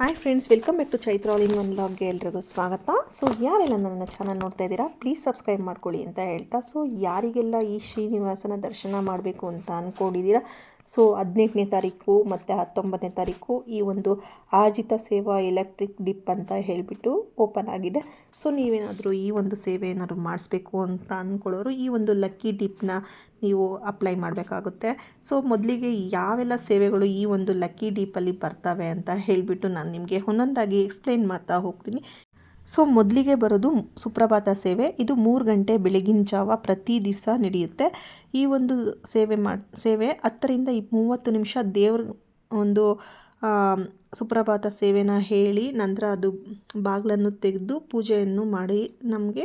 Hi friends welcome back to Chaitra all in one ಲಾಗ್ಗೆ ಎಲ್ರಿಗೂ ಸ್ವಾಗತ. So ಯಾರೆಲ್ಲ ನನ್ನ ಚಾನಲ್ ನೋಡ್ತಾ ಇದ್ದೀರಾ ಪ್ಲೀಸ್ ಸಬ್ಸ್ಕ್ರೈಬ್ ಮಾಡ್ಕೊಳ್ಳಿ ಅಂತ ಹೇಳ್ತಾ. ಸೊ ಯಾರಿಗೆಲ್ಲ ಈ ಶ್ರೀನಿವಾಸನ ದರ್ಶನ ಮಾಡಬೇಕು ಅಂತ ಅಂದ್ಕೊಂಡಿದ್ದೀರಾ ಸೊ ಹದಿನೆಂಟನೇ ತಾರೀಕು ಮತ್ತು ಹತ್ತೊಂಬತ್ತನೇ ತಾರೀಕು ಈ ಒಂದು ಆಜಿತ ಸೇವಾ ಎಲೆಕ್ಟ್ರಿಕ್ ಡಿಪ್ ಅಂತ ಹೇಳಿಬಿಟ್ಟು ಓಪನ್ ಆಗಿದೆ. ಸೊ ನೀವೇನಾದರೂ ಈ ಒಂದು ಸೇವೆ ಏನಾದರೂ ಮಾಡಿಸ್ಬೇಕು ಅಂತ ಅಂದ್ಕೊಳ್ಳೋರು ಈ ಒಂದು ಲಕ್ಕಿ ಡಿಪ್ನ ನೀವು ಅಪ್ಲೈ ಮಾಡಬೇಕಾಗುತ್ತೆ. ಸೊ ಮೊದಲಿಗೆ ಯಾವೆಲ್ಲ ಸೇವೆಗಳು ಈ ಒಂದು ಲಕ್ಕಿ ಡೀಪಲ್ಲಿ ಬರ್ತವೆ ಅಂತ ಹೇಳಿಬಿಟ್ಟು ನಾನು ನಿಮಗೆ ಒಂದೊಂದಾಗಿ ಎಕ್ಸ್ಪ್ಲೈನ್ ಮಾಡ್ತಾ ಹೋಗ್ತೀನಿ. ಸೊ ಮೊದಲಿಗೆ ಬರೋದು ಸುಪ್ರಭಾತ ಸೇವೆ. ಇದು ಮೂರು ಗಂಟೆ ಬೆಳಗಿನ ಜಾವ ಪ್ರತಿ ದಿವಸ ನಡೆಯುತ್ತೆ. ಈ ಒಂದು ಸೇವೆ ಮಾಡಿ, ಸೇವೆ ಹತ್ತರಿಂದ ಮೂವತ್ತು ನಿಮಿಷ ದೇವ್ರ ಒಂದು ಸುಪ್ರಭಾತ ಸೇವೆನ ಹೇಳಿ ನಂತರ ಅದು ಬಾಗಿಲನ್ನು ತೆಗೆದು ಪೂಜೆಯನ್ನು ಮಾಡಿ ನಮಗೆ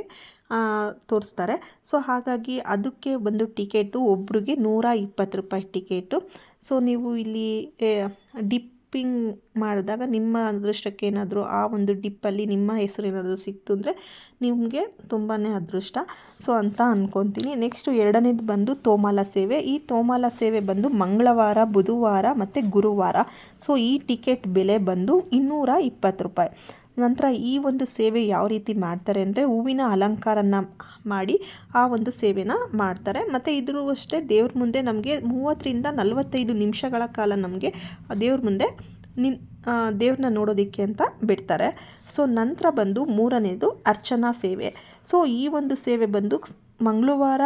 ತೋರಿಸ್ತಾರೆ. ಸೊ ಹಾಗಾಗಿ ಅದಕ್ಕೆ ಬಂದು ಟಿಕೆಟು ಒಬ್ರಿಗೆ ನೂರ ಇಪ್ಪತ್ತು ರೂಪಾಯಿ ಟಿಕೆಟು. ಸೊ ನೀವು ಇಲ್ಲಿ ಡಿಪ್ ಡಿಪ್ಪಿಂಗ್ ಮಾಡಿದಾಗ ನಿಮ್ಮ ಅದೃಷ್ಟಕ್ಕೆ ಏನಾದರೂ ಆ ಒಂದು ಡಿಪ್ಪಲ್ಲಿ ನಿಮ್ಮ ಹೆಸರು ಏನಾದರೂ ಸಿಕ್ತು ಅಂದರೆ ನಿಮಗೆ ತುಂಬಾ ಅದೃಷ್ಟ. ಸೊ, ಅಂತ ಅಂದ್ಕೊತೀನಿ ನೆಕ್ಸ್ಟು ಎರಡನೇದು ಬಂದು ತೋಮಾಲ ಸೇವೆ. ಈ ತೋಮಾಲ ಸೇವೆ ಬಂದು ಮಂಗಳವಾರ, ಬುಧವಾರ ಮತ್ತು ಗುರುವಾರ. ಸೊ, ಈ ಟಿಕೆಟ್ ಬೆಲೆ ಬಂದು ಇನ್ನೂರ ಇಪ್ಪತ್ತು ರೂಪಾಯಿ. ನಂತರ ಈ ಒಂದು ಸೇವೆ ಯಾವ ರೀತಿ ಮಾಡ್ತಾರೆ ಅಂದರೆ ಹೂವಿನ ಅಲಂಕಾರನ ಮಾಡಿ ಆ ಒಂದು ಸೇವೆನ ಮಾಡ್ತಾರೆ. ಮತ್ತು ಇದ್ರೂ ಅಷ್ಟೇ ದೇವ್ರ ಮುಂದೆ ನಮಗೆ ಮೂವತ್ತರಿಂದ ನಲವತ್ತೈದು ನಿಮಿಷಗಳ ಕಾಲ ನಮಗೆ ದೇವ್ರ ಮುಂದೆ ನಿನ್ ದೇವ್ರನ್ನ ನೋಡೋದಕ್ಕೆ ಅಂತ ಬಿಡ್ತಾರೆ. ಸೊ, ನಂತರ ಬಂದು ಮೂರನೇದು ಅರ್ಚನಾ ಸೇವೆ. ಸೊ, ಈ ಒಂದು ಸೇವೆ ಬಂದು ಮಂಗಳವಾರ,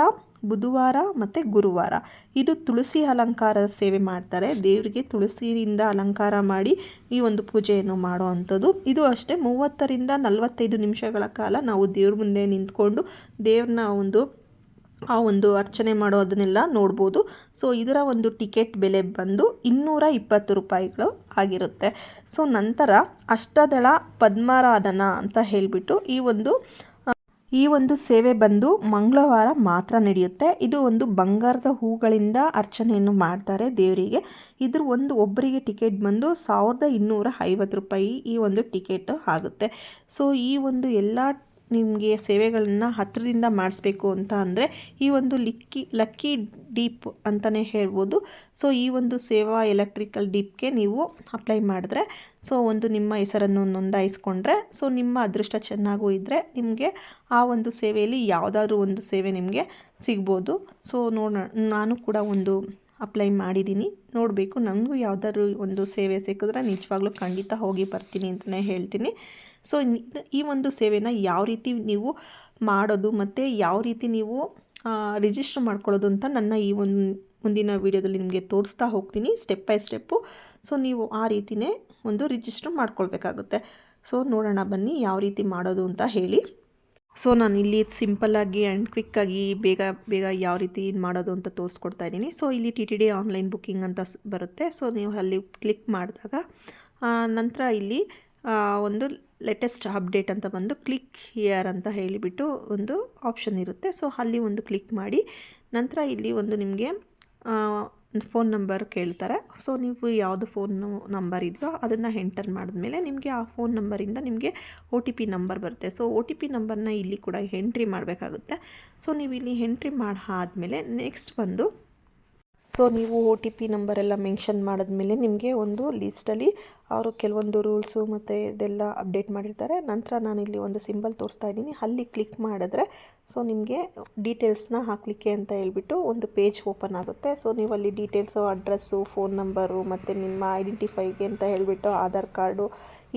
ಬುಧವಾರ ಮತ್ತು ಗುರುವಾರ. ಇದು ತುಳಸಿ ಅಲಂಕಾರದ ಸೇವೆ ಮಾಡ್ತಾರೆ. ದೇವರಿಗೆ ತುಳಸಿಯಿಂದ ಅಲಂಕಾರ ಮಾಡಿ ಈ ಒಂದು ಪೂಜೆಯನ್ನು ಮಾಡೋ ಅಂಥದ್ದು ಇದು ಅಷ್ಟೇ, ಮೂವತ್ತರಿಂದ ನಲವತ್ತೈದು ನಿಮಿಷಗಳ ಕಾಲ ನಾವು ದೇವ್ರ ಮುಂದೆ ನಿಂತ್ಕೊಂಡು ದೇವ್ರನ್ನ ಒಂದು, ಆ ಒಂದು ಅರ್ಚನೆ ಮಾಡೋದನ್ನೆಲ್ಲ ನೋಡ್ಬೋದು. ಸೊ, ಇದರ ಒಂದು ಟಿಕೆಟ್ ಬೆಲೆ ಬಂದು ಇನ್ನೂರ ಇಪ್ಪತ್ತು ರೂಪಾಯಿಗಳು ಆಗಿರುತ್ತೆ. ಸೊ, ನಂತರ ಅಷ್ಟದಳ ಪದ್ಮಾರಾಧನ ಅಂತ ಹೇಳಿಬಿಟ್ಟು ಈ ಒಂದು ಈ ಒಂದು ಸೇವೆ ಬಂದು ಮಂಗಳವಾರ ಮಾತ್ರ ನಡೆಯುತ್ತೆ. ಇದು ಒಂದು ಬಂಗಾರದ ಹೂಗಳಿಂದ ಅರ್ಚನೆಯನ್ನು ಮಾಡ್ತಾರೆ ದೇವರಿಗೆ. ಇದ್ರ ಒಂದು ಒಬ್ಬರಿಗೆ ಟಿಕೆಟ್ ಬಂದು ಸಾವಿರದ ಇನ್ನೂರ ಐವತ್ತು ರೂಪಾಯಿ ಈ ಒಂದು ಟಿಕೆಟ್ ಆಗುತ್ತೆ. ಸೊ, ಈ ಒಂದು ಎಲ್ಲ ನಿಮಗೆ ಸೇವೆಗಳನ್ನು ಹತ್ತಿರದಿಂದ ಮಾಡಿಸ್ಬೇಕು ಅಂತ ಅಂದರೆ ಈ ಒಂದು ಲಿಕ್ಕಿ, ಲಕ್ಕಿ ಡೀಪ್ ಅಂತಲೇ ಹೇಳ್ಬೋದು. ಸೊ ಈ ಒಂದು ಸೇವಾ ಎಲೆಕ್ಟ್ರಿಕಲ್ ಡೀಪ್ಗೆ ನೀವು ಅಪ್ಲೈ ಮಾಡಿದ್ರೆ ಸೊ ಒಂದು ನಿಮ್ಮ ಹೆಸರನ್ನು ನೋಂದಾಯಿಸ್ಕೊಂಡ್ರೆ ಸೊ ನಿಮ್ಮ ಅದೃಷ್ಟ ಚೆನ್ನಾಗೂ ಇದ್ದರೆ ನಿಮಗೆ ಆ ಒಂದು ಸೇವೆಯಲ್ಲಿ ಯಾವುದಾದ್ರೂ ಒಂದು ಸೇವೆ ನಿಮಗೆ ಸಿಗ್ಬೋದು. ಸೊ ನೋಡೋಣ ನಾನು ಕೂಡ ಒಂದು ಅಪ್ಲೈ ಮಾಡಿದ್ದೀನಿ. ನೋಡಬೇಕು ನನಗೂ ಯಾವುದಾದ್ರು ಒಂದು ಸೇವೆ ಸಿಕ್ಕಿದ್ರೆ ನಿಜವಾಗ್ಲೂ ಖಂಡಿತ ಹೋಗಿ ಬರ್ತೀನಿ ಅಂತಲೇ ಹೇಳ್ತೀನಿ. ಸೊ ಈ ಒಂದು ಸೇವೆನ ಯಾವ ರೀತಿ ನೀವು ಮಾಡೋದು ಮತ್ತು ಯಾವ ರೀತಿ ನೀವು ರಿಜಿಸ್ಟರ್ ಮಾಡ್ಕೊಳ್ಳೋದು ಅಂತ ನನ್ನ ಈ ಒಂದು, ಮುಂದಿನ ವೀಡಿಯೋದಲ್ಲಿ ನಿಮಗೆ ತೋರಿಸ್ತಾ ಹೋಗ್ತೀನಿ ಸ್ಟೆಪ್ ಬೈ ಸ್ಟೆಪ್ಪು ಸೊ ನೀವು ಆ ರೀತಿಯೇ ಒಂದು ರಿಜಿಸ್ಟರ್ ಮಾಡ್ಕೊಳ್ಬೇಕಾಗುತ್ತೆ. ಸೊ ನೋಡೋಣ ಬನ್ನಿ ಯಾವ ರೀತಿ ಮಾಡೋದು ಅಂತ ಹೇಳಿ. ಸೊ ನಾನು ಇಲ್ಲಿ ಸಿಂಪಲ್ಲಾಗಿ ಆ್ಯಂಡ್ ಕ್ವಿಕ್ಕಾಗಿ ಬೇಗ ಬೇಗ ಯಾವ ರೀತಿ ಮಾಡೋದು ಅಂತ ತೋರಿಸ್ಕೊಡ್ತಾ ಇದ್ದೀನಿ. ಸೊ ಇಲ್ಲಿ T T D online booking ಅಂತ ಬರುತ್ತೆ. ಸೊ ನೀವು ಅಲ್ಲಿ ಕ್ಲಿಕ್ ಮಾಡಿದಾಗ ನಂತರ ಇಲ್ಲಿ ಒಂದು ಲೇಟೆಸ್ಟ್ ಅಪ್ಡೇಟ್ ಅಂತ ಬಂದು ಕ್ಲಿಕ್ ಹಿಯರ್ ಅಂತ ಹೇಳಿಬಿಟ್ಟು ಒಂದು ಆಪ್ಷನ್ ಇರುತ್ತೆ. ಸೊ ಅಲ್ಲಿ ಒಂದು ಕ್ಲಿಕ್ ಮಾಡಿ, ನಂತರ ಇಲ್ಲಿ ಒಂದು ನಿಮಗೆ ಫೋನ್ ನಂಬರ್ ಕೇಳ್ತಾರೆ. ಸೊ ನೀವು ಯಾವುದು ಫೋನ್ ನಂಬರ್ ಇದೆಯೋ ಅದನ್ನು ಎಂಟರ್ ಮಾಡಿದ್ಮೇಲೆ ನಿಮಗೆ ಆ ಫೋನ್ ನಂಬರಿಂದ ನಿಮಗೆ ಒ ಟಿ ಪಿ ನಂಬರ್ ಬರುತ್ತೆ. ಸೊ ಒ ಟಿ ಪಿ ನಂಬರ್ನ ಇಲ್ಲಿ ಕೂಡ ಎಂಟ್ರಿ ಮಾಡಬೇಕಾಗುತ್ತೆ. ಸೊ ನೀವು ಇಲ್ಲಿ ಎಂಟ್ರಿ ಮಾಡಿ ಆದಮೇಲೆ ನೆಕ್ಸ್ಟ್ ಬಂದು ಸೊ ನೀವು ಒ ಟಿ ಪಿ ನಂಬರೆಲ್ಲ ಮೆನ್ಷನ್ ಮಾಡಿದ್ಮೇಲೆ ನಿಮಗೆ ಒಂದು ಲಿಸ್ಟಲ್ಲಿ ಅವರು ಕೆಲವೊಂದು ರೂಲ್ಸು ಮತ್ತು ಇದೆಲ್ಲ ಅಪ್ಡೇಟ್ ಮಾಡಿರ್ತಾರೆ. ನಂತರ ನಾನು ಇಲ್ಲಿ ಒಂದು ಸಿಂಬಲ್ ತೋರಿಸ್ತಾ ಇದ್ದೀನಿ. ಅಲ್ಲಿ ಕ್ಲಿಕ್ ಮಾಡಿದ್ರೆ ಸೊ ನಿಮಗೆ ಡೀಟೇಲ್ಸ್ನ ಹಾಕಲಿಕ್ಕೆ ಅಂತ ಹೇಳ್ಬಿಟ್ಟು ಒಂದು ಪೇಜ್ ಓಪನ್ ಆಗುತ್ತೆ. ಸೊ ನೀವು ಅಲ್ಲಿ ಡೀಟೇಲ್ಸು ಅಡ್ರೆಸ್ಸು ಫೋನ್ ನಂಬರು ಮತ್ತು ನಿಮ್ಮ ಐಡೆಂಟಿಫೈಗೆ ಅಂತ ಹೇಳಿಬಿಟ್ಟು ಆಧಾರ್ ಕಾರ್ಡು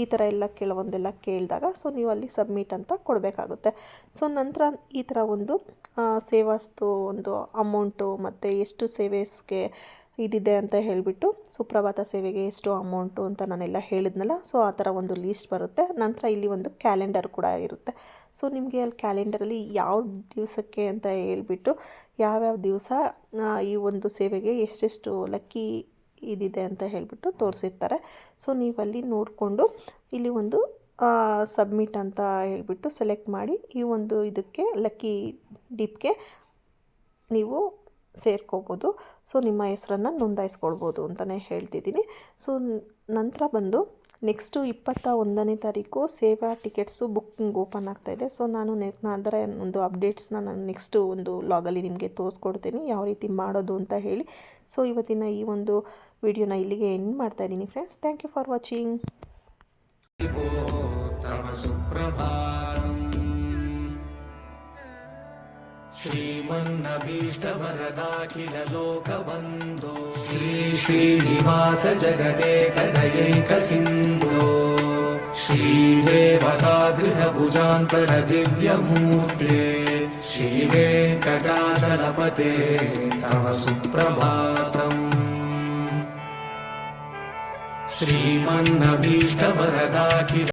ಈ ಥರ ಎಲ್ಲ ಕೆಲವೊಂದೆಲ್ಲ ಕೇಳಿದಾಗ ಸೊ ನೀವು ಅಲ್ಲಿ ಸಬ್ಮಿಟ್ ಅಂತ ಕೊಡಬೇಕಾಗುತ್ತೆ. ಸೊ ನಂತರ ಈ ಥರ ಒಂದು ಸೇವಾಸ್ತು ಒಂದು ಅಮೌಂಟು ಮತ್ತು ಎಷ್ಟು ಸೇವೆಸ್ಗೆ ಇದಿದೆ ಅಂತ ಹೇಳಿಬಿಟ್ಟು ಸುಪ್ರಭಾತ ಸೇವೆಗೆ ಎಷ್ಟು ಅಮೌಂಟು ಅಂತ ನಾನೆಲ್ಲ ಹೇಳಿದ್ನಲ್ಲ, ಸೊ ಆ ಥರ ಒಂದು ಲೀಸ್ಟ್ ಬರುತ್ತೆ. ನಂತರ ಇಲ್ಲಿ ಒಂದು ಕ್ಯಾಲೆಂಡರ್ ಕೂಡ ಇರುತ್ತೆ. ಸೊ ನಿಮಗೆ ಅಲ್ಲಿ ಕ್ಯಾಲೆಂಡರಲ್ಲಿ ಯಾವ ದಿವಸಕ್ಕೆ ಅಂತ ಹೇಳ್ಬಿಟ್ಟು ಯಾವ್ಯಾವ ದಿವಸ ಈ ಒಂದು ಸೇವೆಗೆ ಎಷ್ಟೆಷ್ಟು ಲಕ್ಕಿ ಇದಿದೆ ಅಂತ ಹೇಳಿಬಿಟ್ಟು ತೋರಿಸಿರ್ತಾರೆ. ಸೊ ನೀವು ಅಲ್ಲಿ ನೋಡಿಕೊಂಡು ಇಲ್ಲಿ ಒಂದು ಸಬ್ಮಿಟ್ ಅಂತ ಹೇಳಿಬಿಟ್ಟು ಸೆಲೆಕ್ಟ್ ಮಾಡಿ ಈ ಒಂದು ಇದಕ್ಕೆ ಲಕ್ಕಿ ಡಿಪ್ಗೆ ನೀವು ಸೇರ್ಕೋಬೋದು. ಸೊ ನಿಮ್ಮ ಹೆಸರನ್ನು ನೋಂದಾಯಿಸ್ಕೊಳ್ಬೋದು ಅಂತಲೇ ಹೇಳ್ತಿದ್ದೀನಿ. ಸೊ ನಂತರ ಬಂದು ನೆಕ್ಸ್ಟು ಇಪ್ಪತ್ತ ಒಂದನೇ ತಾರೀಕು ಸೇವಾ ಟಿಕೆಟ್ಸು ಬುಕ್ಕಿಂಗ್ ಓಪನ್ ಆಗ್ತಾಯಿದೆ ಸೊ ನಾನು ನೆ ಅದರ ಒಂದು ಅಪ್ಡೇಟ್ಸ್ನ ನಾನು ನೆಕ್ಸ್ಟು ಒಂದು ಲಾಗಲ್ಲಿ ನಿಮಗೆ ತೋರಿಸ್ಕೊಡ್ತೀನಿ ಯಾವ ರೀತಿ ಮಾಡೋದು ಅಂತ ಹೇಳಿ. ಸೊ ಇವತ್ತಿನ ಈ ಒಂದು ವಿಡಿಯೋನ ಇಲ್ಲಿಗೆ ಎಂಡ್ ಮಾಡ್ತಾಯಿದ್ದೀನಿ friends thank you for watching सुप्रभातम्। श्रीमन्नभीष्टभरदाखिलोकवन्दो श्री गृहभुजान्तरदिव्यमूर्ते श्रीवेङ्कटाचलपते तव सुप्रभातम्। श्रीमन्नभीष्टवरदाखिल